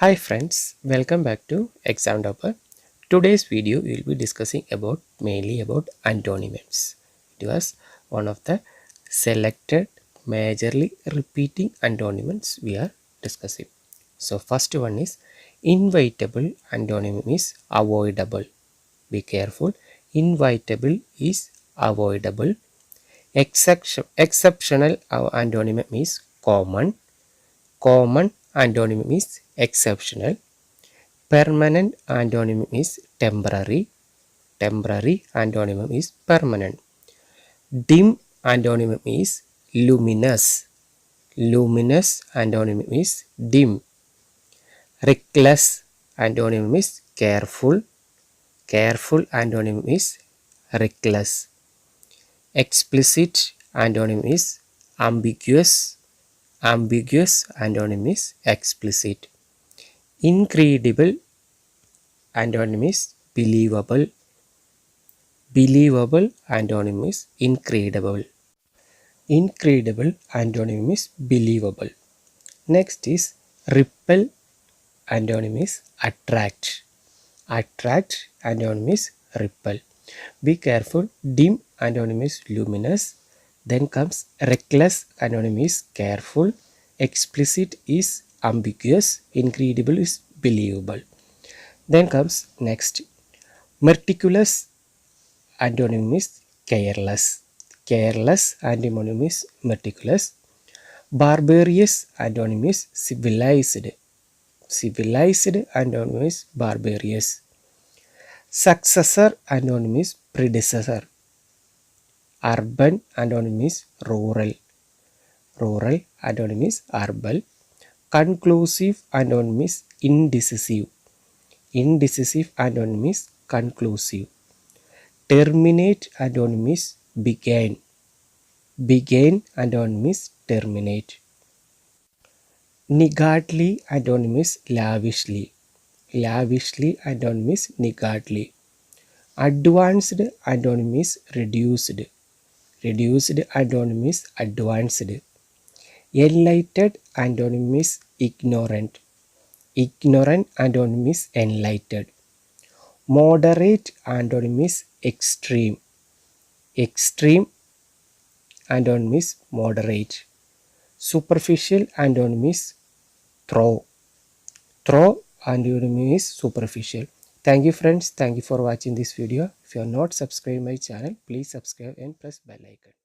Hi friends, welcome back to Exam Topper. Today's video we will be discussing about mainly about antonyms. It was one of the selected majorly repeating antonyms we are discussing. So first one is inevitable antonym is avoidable. Be careful. Inevitable is avoidable. Exception, exceptional antonym is common. Common antonym is exceptional. Permanent antonym is temporary. Temporary antonym is permanent. Dim antonym is luminous. Luminous antonym is dim. Reckless antonym is careful. Careful antonym is reckless. Explicit antonym is ambiguous ambiguous antonym is explicit incredible antonym is believable believable antonym is incredible incredible antonym is believable. Next is repel antonym is attract attract antonym is repel be careful dim antonym is luminous then comes reckless antonym is careful, explicit is ambiguous, incredible is believable. Then comes next meticulous antonym is careless. Careless antonym is meticulous. Barbarous antonym is civilized. Civilized antonym is barbarous. Successor antonym is predecessor urban antonym is rural. Rural antonym is urban. Conclusive antonym is indecisive. Indecisive antonym is conclusive. Terminate antonym is begin. Begin antonym terminate. Niggardly antonym is lavishly. Lavishly antonym is niggardly advanced antonym is reduced reduced antonym is advanced enlightened antonym is ignorant ignorant antonym is enlightened moderate antonym is extreme extreme antonym is moderate superficial antonym is throw throw antonym is superficial thank you friends. Thank you for watching this video. If you are not subscribed my channel please subscribe and press bell icon